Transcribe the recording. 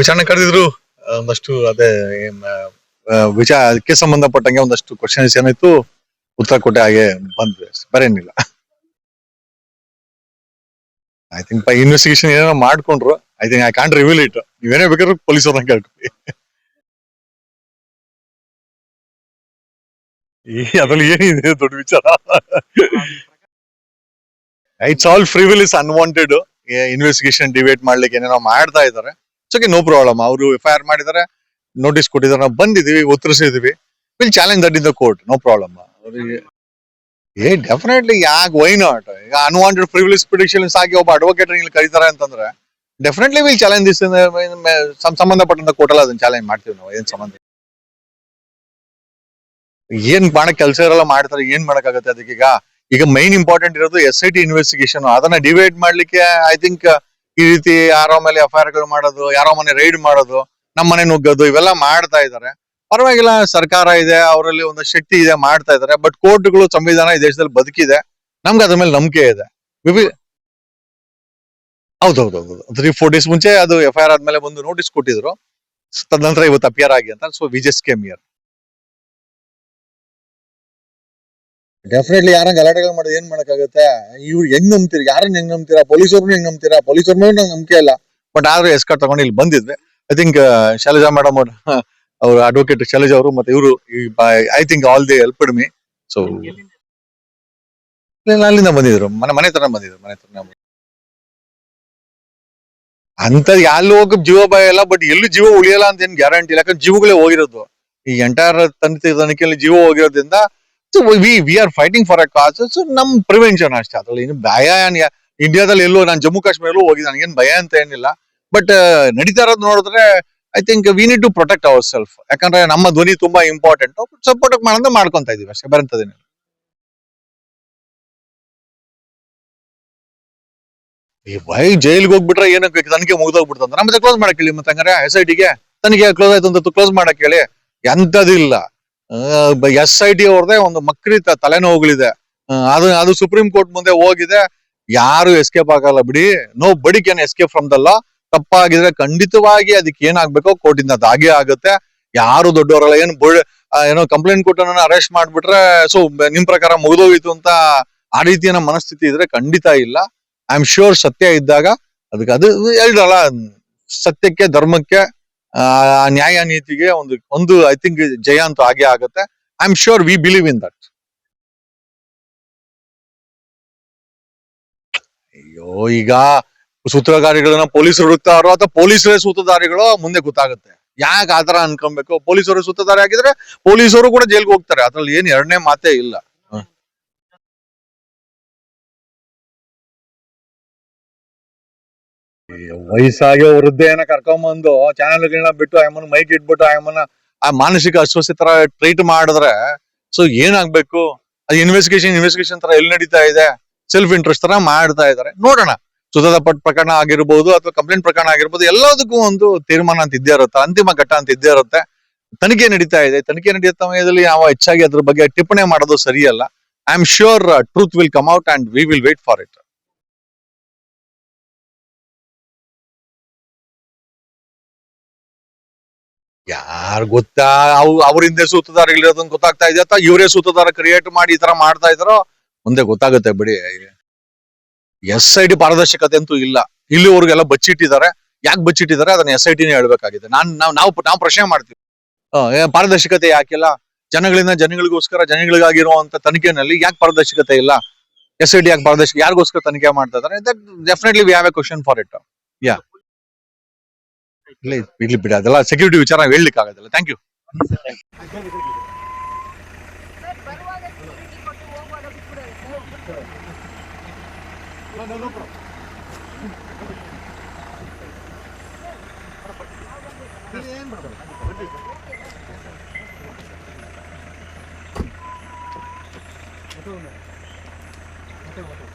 ವಿಚಾರಣೆ ಕರೆದಿದ್ರು. ಒಂದಷ್ಟು ಅದೇ ವಿಚಾರ, ಅದಕ್ಕೆ ಸಂಬಂಧಪಟ್ಟಂಗೆ ಒಂದಷ್ಟು ಕ್ವಶನ್ಸ್ ಏನಾಯ್ತು ಉತ್ತರ ಕೊಟ್ಟೆ ಹಾಗೆ ಬಂದ್ವಿ ಬರೇನಿಲ್ಲ. ಐ ಥಿಂಕ್ ಇನ್ವೆಸ್ಟಿಗೇಷನ್ ಏನೋ ಮಾಡ್ಕೊಂಡ್ರು I think I can't reveal it ನೀವೇನೇ ಬೇಕಾದ್ರೂ ಪೊಲೀಸ್ ಅವ್ರನ್ನ ಕೇಳ್ಕೊಳ್ಳಿ ಅದ್ರಲ್ಲಿ ಏನಿದೆ, ದೊಡ್ಡ ವಿಚಾರ. It's all free will is unwanted investigation debate ಮಾಡ್ಲಿಕ್ಕೆ ಏನೇನೋ ಮಾಡ್ತಾ ಇದ್ದಾರೆ. ಓಕೆ ನೋ ಪ್ರಾಬ್ಲಮ್ ಅವರು ಎಫ್ ಐ ಆರ್ ಮಾಡಿದ್ದಾರೆ ನೋಟಿಸ್ ಕೊಟ್ಟಿದ್ದಾರೆ, ನಾವು ಬಂದಿದೀವಿ ಉತ್ತರಿಸಿದ್ದೀವಿ will challenge that in the court no problem a definitely ಯಾಕೆ ವೈ ನಾಟ್ ಈಗ ಅನ್ವಾಂಟೆಡ್ ಪ್ರಿವಿಲೇಜ್ ಪ್ರಿಡಿಕ್ಷನ್ಸ್ ಆಗಿ ಒಬ್ಬ ಅಡ್ವೊಕೇಟ್ ಇಲ್ಲಿ ಕರೀತಾರೆ ಅಂತಂದ್ರೆ ಡೆಫಿನೆಟ್ಲಿ ವಿಲ್ ಚಾಲೆಂಜ್ ದಿಸ್ ಸಂಬಂಧಪಟ್ಟಂತ ಕೋರ್ಟಲ್ಲಿ ಅದನ್ನ ಚಾಲೆಂಜ್ ಮಾಡ್ತೀವಿ ನಾವು, ಏನ್ ಸಂಬಂಧ ಏನ್ ಮಾಡಕ್ ಕೆಲಸ ಇರಲ್ಲ, ಮಾಡ್ತಾರೆ, ಏನ್ ಮಾಡಕ್ಕಾಗತ್ತೆ ಅದಕ್ಕೀಗ? ಈಗ ಈಗ ಮೈನ್ ಇಂಪಾರ್ಟೆಂಟ್ ಇರೋದು ಎಸ್ ಐ ಟಿ ಇನ್ವೆಸ್ಟಿಗೇಷನ್ ಅದನ್ನ ಡಿವೈಡ್ ಮಾಡ್ಲಿಕ್ಕೆ ಐ ಥಿಂಕ್ ಈ ರೀತಿ ಯಾರೋ ಮೇಲೆ ಎಫ್ ಐ ಗಳು ಮಾಡೋದು, ಯಾರೋ ಮನೆ ರೈಡ್ ಮಾಡೋದು ನಮ್ಮ ಮನೆ ನುಗ್ಗೋದು, ಇವೆಲ್ಲ ಮಾಡ್ತಾ ಇದ್ದಾರೆ. ಪರವಾಗಿಲ್ಲ, ಸರ್ಕಾರ ಇದೆ, ಅವರಲ್ಲಿ ಒಂದು ಶಕ್ತಿ ಇದೆ ಮಾಡ್ತಾ ಇದ್ದಾರೆ, ಬಟ್ ಕೋರ್ಟ್ಗಳು ಸಂವಿಧಾನ ಈ ದೇಶದಲ್ಲಿ ಬದುಕಿದೆ. ನಮ್ಗೆ ಅದ್ರ ಮೇಲೆ ನಂಬಿಕೆ ಇದೆ. ಹೌದೌದೌದು. ತ್ರೀ ಫೋರ್ ಡೇಸ್ ಮುಂಚೆ ಅದು ಎಫ್ ಐ ಆರ್ ಆದ್ಮೇಲೆ ಒಂದು ನೋಟಿಸ್ ಕೊಟ್ಟಿದ್ರು. ತದನಂತರ ಇವತ್ತು ಅಪಿಯರ್ ಆಗಿ ಅಂತ so we just came here definitely ಯಾರ ಗಲಾಟೆಗಳು ಮಾಡೋದು ಏನ್ ಮಾಡಕ್ಕಾಗುತ್ತೆ? ಇವ್ರು ಹೆಂಗ್ ನಂಬ್ತೀರಾ? ಯಾರನ್ನ ಹೆಂಗ್ ನಂಬ್ತೀರಾ? ಪೊಲೀಸವ್ರನ್ನ ಹೆಂಗ್ ನಂಬ್ತೀರಾ? ಪೊಲೀಸರ ಮೇಲೆ ನಂಗೆ ನಂಬಿಕೆ ಇಲ್ಲ. ಬಟ್ ಆದ್ರೆ ಎಸ್ಕಾಟ್ ತಗೊಂಡು ಇಲ್ಲಿ ಬಂದಿದ್ವಿ. ಐ ಥಿಂಕ್ ಶೈಲಜಾ ಮೇಡಮ್ ಅವ್ರು ಅವ್ರ ಅಡ್ವೊಕೇಟ್ ಶೈಲಜಾ ಅವರು ಮತ್ತೆ ಇವರು I think all the help me so ಅಲ್ಲಿಂದ ಬಂದಿದ್ರು. ಮನೆ ಮನೆ ತರ ಬಂದಿದ್ರು. ಮನೆ ತರ ಅಂತ ಎಲ್ಲಿ ಹೋಗ ಜೀವ ಭಯ ಇಲ್ಲ ಬಟ್ ಎಲ್ಲೂ ಜೀವ ಉಳಿಯಲ್ಲ ಅಂತ ಏನ್ ಗ್ಯಾರಂಟಿ ಇಲ್ಲ. ಯಾಕಂದ್ರೆ ಜೀವಗಳೇ ಹೋಗಿರೋದು. ಈ ಎಂಟೈರ್ ತನಿಖೆ ತನಿಖೆಯಲ್ಲಿ ಜೀವ ಹೋಗಿರೋದ್ರಿಂದ so we we are fighting for a cause so ನಮ್ ಪ್ರಿವೆನ್ಷನ್ ಅಷ್ಟೇ. ಅದ್ರಲ್ಲಿ ಏನು ಭಯ ಇಂಡಿಯಾದಲ್ಲಿ ಎಲ್ಲೋ ನಾನು ಜಮ್ಮು ಕಾಶ್ಮೀರಲ್ಲೂ ಹೋಗಿದ್ದೆ ನನಗೇನು ಭಯ ಅಂತ ಏನಿಲ್ಲ. ಬಟ್ ನಡೀತಾ ಇರೋದು ನೋಡಿದ್ರೆ I think we need to protect our self ಯಾಕಂದ್ರೆ ನಮ್ಮ ಧ್ವನಿ ತುಂಬಾ ಇಂಪಾರ್ಟೆಂಟ್ ಸಪೋರ್ಟ್ ಮಾಡೋದು ಮಾಡ್ಕೊಂತ ಇದೀವಿ ಅಷ್ಟೇ. ಬರಂತದೇನು ಈ ಬೈ ಜೈಲ್ಗೆ ಹೋಗ್ಬಿಟ್ರೆ ಏನಕ್ಕೆ ತನಿಖೆ ಮುಗಿದೋಗ್ಬಿಡ್ತಂದ್ರೆ ನಮ್ಮ ಕ್ಲೋಸ್ ಮಾಡಕ್ಕೆ ಹೇಳಿ, ಮತ್ತೆ ಹಂಗಾರೆ ಎಸ್ ಐ ಟಿಗೆ ತನಿಖೆ ಕ್ಲೋಸ್ ಆಯ್ತು ಅಂತ ಕ್ಲೋಸ್ ಮಾಡಕ್ಕೆ ಹೇಳಿ. ಎಂತದಿಲ್ಲ ಎಸ್ ಐ ಟಿ ಅವ್ರದೇ ಒಂದು ಮಕ್ರಿ ತಲೆನೋವುಗಳಿದೆ. ಅದು ಅದು ಸುಪ್ರೀಂ ಕೋರ್ಟ್ ಮುಂದೆ ಹೋಗಿದೆ. ಯಾರು ಎಸ್ಕೇಪ್ ಆಗಲ್ಲ ಬಿಡಿ. No body can escape from ದಲ್ಲ ತಪ್ಪಾಗಿದ್ರೆ ಖಂಡಿತವಾಗಿ ಅದಕ್ಕೆ ಏನಾಗ್ಬೇಕೋ ಕೋರ್ಟಿಂದ ಅದಾಗೆ ಆಗುತ್ತೆ. ಯಾರು ದೊಡ್ಡವರಲ್ಲ, ಏನು ಏನೋ ಕಂಪ್ಲೇಂಟ್ ಕೊಟ್ಟು ಅರೆಸ್ಟ್ ಮಾಡ್ಬಿಟ್ರೆ ಸೊ ನಿಮ್ ಪ್ರಕಾರ ಮುಗಿದೋಗಿತ್ತು ಅಂತ ಆ ರೀತಿಯ ಮನಸ್ಥಿತಿ ಇದ್ರೆ ಖಂಡಿತ ಇಲ್ಲ. ಐ ಆಮ್ ಶ್ಯೂರ್ ಸತ್ಯ ಇದ್ದಾಗ, ಅದಕ್ಕೆ ಅದು ಹೇಳಿದ್ರಲ್ಲ ಸತ್ಯಕ್ಕೆ ಧರ್ಮಕ್ಕೆ ಆ, ನ್ಯಾಯ ನೀತಿಗೆ ಒಂದು ಒಂದು ಐ ಥಿಂಕ್ ಜಯ ಅಂತೂ ಆಗೇ ಆಗುತ್ತೆ. I am sure we believe in that ಅಯ್ಯೋ ಈಗ ಸೂತ್ರಧಾರಿಗಳನ್ನ ಪೊಲೀಸರು ಹುಡುಕ್ತಾರೋ ಅಥವಾ ಪೊಲೀಸರೇ ಸೂತ್ರಧಾರಿಗಳು ಮುಂದೆ ಗೊತ್ತಾಗುತ್ತೆ. ಯಾಕೆ ಆತರ ಅನ್ಕೊಬೇಕು? ಪೊಲೀಸರು ಸೂತ್ರಧಾರಿ ಆಗಿದ್ರೆ ಪೊಲೀಸರು ಕೂಡ ಜೈಲ್ಗೆ ಹೋಗ್ತಾರೆ. ಅದ್ರಲ್ಲಿ ಏನ್ ಎರಡನೇ ಮಾತೇ ಇಲ್ಲ. ವಯಸ್ಸಾಗಿ ವೃದ್ಧೆಯನ್ನ ಕರ್ಕೊಂಬಂದು ಚಾನೆಲ್ ಗಳನ್ನ ಬಿಟ್ಟು ಆಯಮ್ಮನ ಮೈಕ್ ಇಟ್ಬಿಟ್ಟು ಆಯಮ್ಮನ ಆ ಮಾನಸಿಕ ಅಸ್ವಸ್ಥೆ ತರ ಟ್ರೀಟ್ ಮಾಡಿದ್ರೆ, ಸೊ ಏನಾಗ್ಬೇಕು? ಅದು ಇನ್ವೆಸ್ಟಿಗೇಷನ್ ಇನ್ವೆಸ್ಟಿಗೇಷನ್ ತರ ಎಲ್ಲಿ ನಡೀತಾ ಇದೆ? ಸೆಲ್ಫ್ ಇಂಟ್ರೆಸ್ಟ್ ತರ ಮಾಡ್ತಾ ಇದಾರೆ ನೋಡೋಣ. ಸುಧಾದ ಪಟ್ ಪ್ರಕರಣ ಆಗಿರ್ಬೋದು ಅಥವಾ ಕಂಪ್ಲೇಂಟ್ ಪ್ರಕರಣ ಆಗಿರ್ಬೋದು, ಎಲ್ಲದಕ್ಕೂ ಒಂದು ತೀರ್ಮಾನ ಅಂತ ಇದ್ದೇ ಇರುತ್ತೆ, ಅಂತಿಮ ಘಟ್ಟ ಅಂತ ಇದ್ದೇ ಇರುತ್ತೆ. ತನಿಖೆ ನಡೀತಾ ಇದೆ. ತನಿಖೆ ನಡೆಯೋ ಸಮಯದಲ್ಲಿ ನಾವು ಹೆಚ್ಚಾಗಿ ಅದ್ರ ಬಗ್ಗೆ ಟಿಪ್ಪಣಿ ಮಾಡೋದು ಸರಿಯಲ್ಲ. I am sure truth will come out and we will wait for it ಯಾರು ಗೊತ್ತಾ? ಅವು ಅವ್ರ ಹಿಂದೆ ಇಲ್ಲಿರೋದನ್ನ ಗೊತ್ತಾಗ್ತಾ ಇದೆ ಅಥವಾ ಇವರೇ ಸೂತದಾರ ಕ್ರಿಯೇಟ್ ಮಾಡಿ ಈ ತರ ಮಾಡ್ತಾ ಇದಾರೋ ಮುಂದೆ ಗೊತ್ತಾಗುತ್ತೆ ಬಿಡಿ. ಎಸ್ ಐ ಟಿ ಪಾರದರ್ಶಕತೆ ಅಂತೂ ಇಲ್ಲ. ಇಲ್ಲಿವರೆಗೆಲ್ಲ ಬಚ್ಚಿಟ್ಟಿದ್ದಾರೆ. ಯಾಕೆ ಬಚ್ಚಿಟ್ಟಿದ್ದಾರೆ? ಅದನ್ನ ಎಸ್ ಐ ಟಿನೇ ಹೇಳ್ಬೇಕಾಗಿದೆ. ನಾನ್ ನಾವು ನಾವು ಪ್ರಶ್ನೆ ಮಾಡ್ತೀವಿ. ಪಾರದರ್ಶಕತೆ ಯಾಕಿಲ್ಲ? ಜನಗಳಿಂದ ಜನಗಳಿಗೋಸ್ಕರ ಜನಗಳಿಗಾಗಿರುವಂತ ತನಿಖೆನಲ್ಲಿ ಯಾಕೆ ಪಾರದರ್ಶಕತೆ ಇಲ್ಲ? ಎಸ್ ಐ ಟಿ ಯಾಕೆ ಪಾರದರ್ಶಕ ಯಾರಿಗೋಸ್ಕರ ತನಿಖೆ ಮಾಡ್ತಾ ಇದಾರೆ that definitely we have a question for it ಯಾ இல்ல இல்ல ಬಿಡಿ ಅದೆಲ್ಲ ಸೆಕ್ಯೂರಿಟಿ ವಿಚಾರ ಹೇಳಲಿಕ್ಕಾಗದಲ್ಲ ಥ್ಯಾಂಕ್ ಯು ಮತ್ತೆ ಮತ್ತೆ